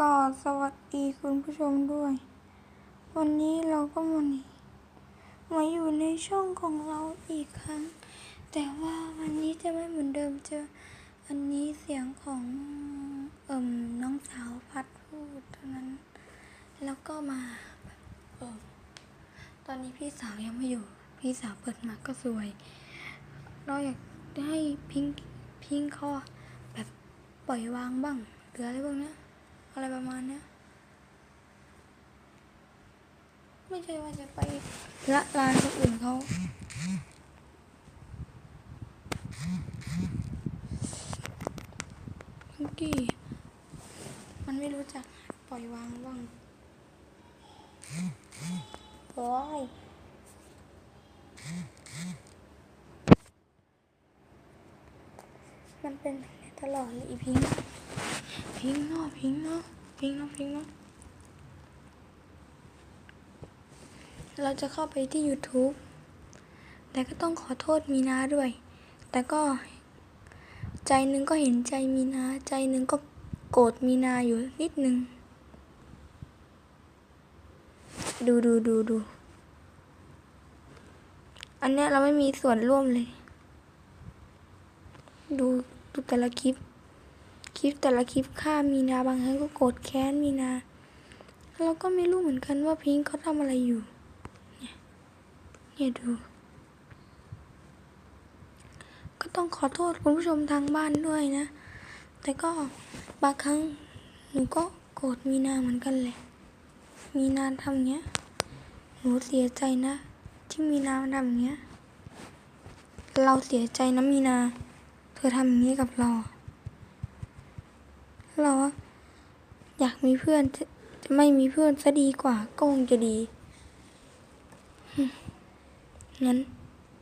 ก็สวัสดีคุณผู้ชมด้วย วันนี้เราก็มานี่มาอยู่ในช่องของเราอีกครั้ง แต่ว่าวันนี้จะไม่เหมือนเดิมเจออันนี้เสียงของเอ่มน้องสาวพัดพูดเท่านั้น แล้วก็มาเออตอนนี้พี่สาวยังไม่อยู่ พี่สาวเปิดมาก็สวย เราอยากให้พิงพิงค์เขาอแบบปล่อยวางบ้างหรืออะไรพวกเนี้ย อะไรประมาณเนี้ยไม่ใช่ว่าจะไปละลานคนอื่นเขาพิงกี้มันไม่รู้จักปล่อยวางบ้างโอ้ยมันเป็นตลอดเลยอีพิง พิงค์เนาะพิงค์เนาะพิงค์เนาะพิงค์เนาะเราจะเข้าไปที่ YouTube แต่ก็ต้องขอโทษมีนาด้วย แต่ก็ใจหนึ่งก็เห็นใจมีนา ใจหนึ่งก็โกรธมีนาอยู่นิดนึง ดูดูดูดู อันเนี้ยเราไม่มีส่วนร่วมเลย ดูดูแต่ละคลิป ลิปแต่ละคลิปฆ่ามีนาบางครั้งก็โกรธแค้นมีนาเราก็ไม่รู้เหมือนกันว่าพิงค์เขาทำอะไรอยู่ เนี่ยเนี่ยดู ก็ต้องขอโทษคุณผู้ชมทางบ้านด้วยนะ แต่ก็บางครั้งหนูก็โกรธมีนาเหมือนกันเลยมีนาทำเงี้ย หนูเสียใจนะ ที่มีนาทำเงี้ย เราเสียใจนะมีนา เธอทำอย่างนี้กับเรา เราออยากมีเพื่อนจะไม่มีเพื่อนซะดีกว่าก็คงจะดีงั้น